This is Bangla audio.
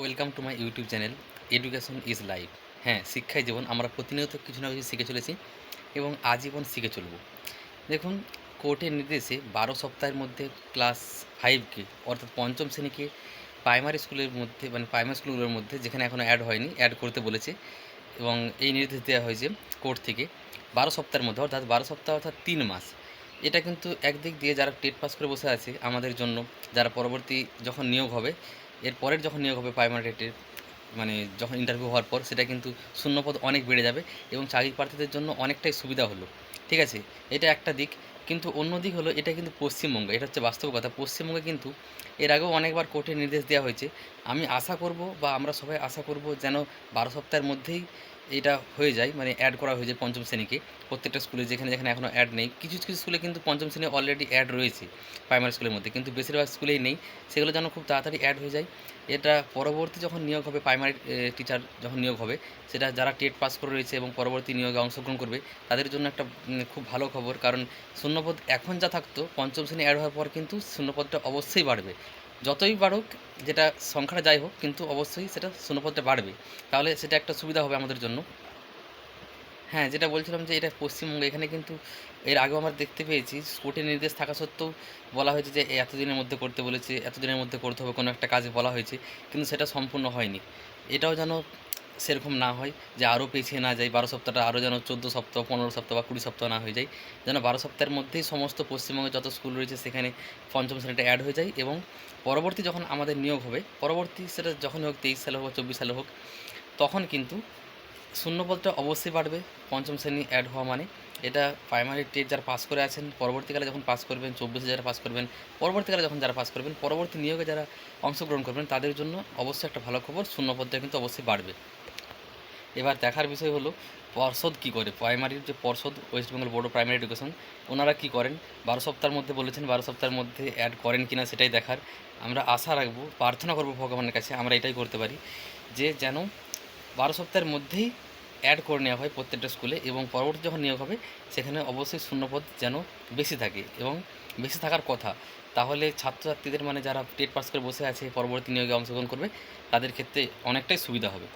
Welcome to my YouTube channel, education is life. হ্যাঁ শিক্ষাই জীবন, আমরা প্রতিনিয়ত কিছু না কিছু শিখে চলেছি এবং আজীবন শিখে চলব। দেখুন, কোর্টের নির্দেশে বারো সপ্তাহের মধ্যে ক্লাস ফাইভকে, অর্থাৎ পঞ্চম শ্রেণীকে প্রাইমারি স্কুলের মধ্যে মানে প্রাইমারি স্কুলগুলোর মধ্যে, যেখানে এখনও অ্যাড হয়নি অ্যাড করতে বলেছে, এবং এই নির্দেশ দেওয়া হয়েছে কোর্ট থেকে বারো সপ্তাহের মধ্যে, অর্থাৎ বারো সপ্তাহ, অর্থাৎ তিন মাস। এটা কিন্তু একদিক দিয়ে যারা টেট পাস করে বসে আছে, আমাদের জন্য, যারা পরবর্তী যখন নিয়োগ হবে এর পরের যখন নিয়োগ হবে প্রাইমারি টেটের মানে যখন ইন্টারভিউ হওয়ার পর, সেটা কিন্তু শূন্যপদ অনেক বেড়ে যাবে এবং চাকরি প্রার্থীদের জন্য অনেকটাই সুবিধা হলো। ঠিক আছে? এটা একটা দিক। কিন্তু অন্য দিক হলো, এটা কিন্তু পশ্চিমবঙ্গে, এটা হচ্ছে বাস্তব কথা। পশ্চিমবঙ্গে কিন্তু এর আগেও অনেকবার কোর্টে নির্দেশ দেওয়া হয়েছে। আমি আশা করব বা আমরা সবাই আশা করব যেন বারো সপ্তাহের মধ্যেই এটা হয়ে যায় মানে অ্যাড করা হয়ে যায় পঞ্চম শ্রেণীকে। প্রত্যেকটা স্কুলে যেখানে যেখানে এখনও অ্যাড নেই, কিছু কিছু স্কুলে কিন্তু পঞ্চম শ্রেণি অলরেডি অ্যাড রয়েছে প্রাইমারি স্কুলের মধ্যে, কিন্তু বেশিরভাগ স্কুলেই নেই। সেগুলো যেন খুব তাড়াতাড়ি অ্যাড হয়ে যায়। এটা পরবর্তী যখন নিয়োগ হবে প্রাইমারি টিচার যখন নিয়োগ হবে, সেটা যারা টেট পাস করে রয়েছে এবং পরবর্তী নিয়োগে অংশগ্রহণ করবে, তাদের জন্য একটা খুব ভালো খবর। কারণ শূন্যপদ এখন যা থাকতো, পঞ্চম শ্রেণি অ্যাড হওয়ার পর কিন্তু শূন্যপদটা অবশ্যই বাড়বে। যতই বাড়ুক, যেটা সংখ্যাটা যাই হোক, কিন্তু অবশ্যই সেটা শূন্যপদটা বাড়বে। তাহলে সেটা একটা সুবিধা হবে আমাদের জন্য। হ্যাঁ যেটা বলছিলাম যে এটা পশ্চিমবঙ্গে, এখানে কিন্তু এর আগেও আমরা দেখতে পেয়েছি, কোর্টের নির্দেশ থাকা সত্ত্বেও বলা হয়েছে যে এতদিনের মধ্যে করতে বলেছে, এতদিনের মধ্যে করতে হবে, কোনো একটা কাজে বলা হয়েছে, কিন্তু সেটা সম্পূর্ণ হয়নি। এটাও যেন সেরকম না হয় যে আরও পিছিয়ে না যায়, বারো সপ্তাহটা আরও যেন চোদ্দ সপ্তাহ, পনেরো সপ্তাহ বা কুড়ি সপ্তাহ না হয়ে যায়। যেন বারো সপ্তাহের মধ্যেই সমস্ত পশ্চিমবঙ্গে যত স্কুল রয়েছে সেখানে পঞ্চম শ্রেণীটা অ্যাড হয়ে যায় এবং পরবর্তী যখন আমাদের নিয়োগ হবে, পরবর্তী সেটা যখন হোক, তেইশ সালে হোক বা চব্বিশ সালে হোক, তখন কিন্তু শূন্যপদটা অবশ্যই বাড়বে, পঞ্চম শ্রেণি অ্যাড হওয়া মানে। এটা প্রাইমারি টেট যারা পাস করে আছেন, পরবর্তীকালে যখন পাস করবেন, চব্বিশে যারা পাস করবেন, পরবর্তীকালে যখন যারা পাস করবেন, পরবর্তী নিয়োগে যারা অংশগ্রহণ করবেন, তাদের জন্য অবশ্যই একটা ভালো খবর, শূন্যপদটা কিন্তু অবশ্যই বাড়বে। এবার দেখার বিষয় হলো পর্ষদ কী করে? প্রাইমারির যে পর্ষদ West Bengal board of primary education ওনারা কী করেন? বারো সপ্তাহের মধ্যে বলেছেন, বারো সপ্তাহের মধ্যে অ্যাড করেন কি না সেটাই দেখার। আমরা আশা রাখব, প্রার্থনা করব ভগবানের কাছে, আমরা এটাই করতে পারি যে যেন বারো সপ্তাহের মধ্যেই অ্যাড করে নেওয়া হয় প্রত্যেকটা স্কুলে এবং পরবর্তী যখন নিয়োগ হবে, সেখানে অবশ্যই শূন্যপদ যেন বেশি থাকে এবং বেশি থাকার কথা। তাহলে ছাত্রছাত্রীদের মানে যারা টেট পাস করে বসে আছে, পরবর্তী নিয়োগে অংশগ্রহণ করবে, তাদের ক্ষেত্রে অনেকটাই সুবিধা হবে।